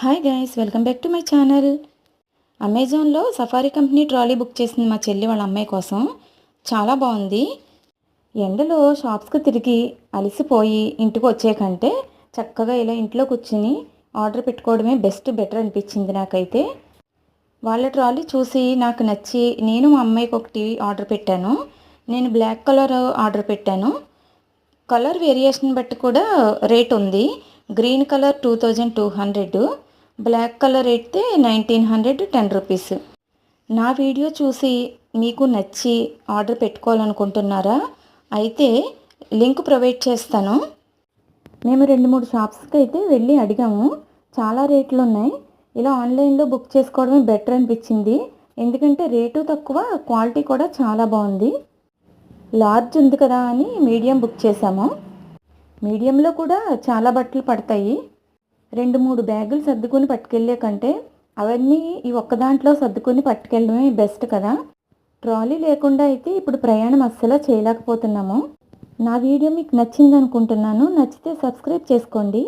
Hi guys welcome back to my channel అమెజాన్లో Safari company trolley book చేసింది మా చెల్లి వాళ్ళ అమ్మాయి కోసం. చాలా బాగుంది. ఎండలో షాప్స్కి తిరిగి అలసిపోయి ఇంటికి వచ్చేకంటే చక్కగా ఇలా ఇంట్లో కూర్చుని ఆర్డర్ పెట్టుకోవడమే బెస్ట్ బెటర్ అనిపించింది నాకైతే. వాళ్ళ ట్రాలీ చూసి నాకు నచ్చి నేను మా అమ్మాయికి ఒకటి ఆర్డర్ పెట్టాను. నేను బ్లాక్ కలర్ ఆర్డర్ పెట్టాను. కలర్ వేరియేషన్ బట్టి కూడా రేట్ ఉంది. Green colour two thousand two hundred black colour అయితే నైన్టీన్ హండ్రెడ్ టెన్ రూపీస్. నా వీడియో చూసి మీకు నచ్చి ఆర్డర్ పెట్టుకోవాలనుకుంటున్నారా? అయితే లింక్ ప్రొవైడ్ చేస్తాను. మేము రెండు మూడు షాప్స్కి అయితే వెళ్ళి అడిగాము. చాలా రేట్లు ఉన్నాయి. ఇలా ఆన్లైన్లో బుక్ చేసుకోవడమే బెటర్ అనిపించింది. ఎందుకంటే రేటు తక్కువ క్వాలిటీ కూడా చాలా బాగుంది. లార్జ్ ఉంది కదా అని మీడియం బుక్ చేసాము మీడియంలో కూడా చాలా బట్టలు పడతాయి. రెండు మూడు బ్యాగులు సర్దుకొని పట్టుకెళ్ళే కంటే అవన్నీ ఈ ఒక్క దాంట్లో సర్దుకొని పట్టుకెళ్ళడమే బెస్ట్ కదా. ట్రాలీ లేకుండా అయితే ఇప్పుడు ప్రయాణం అస్సలు చేయలేకపోతున్నాము. నా వీడియో మీకు నచ్చింది అనుకుంటున్నాను నచ్చితే సబ్స్క్రైబ్ చేసుకోండి.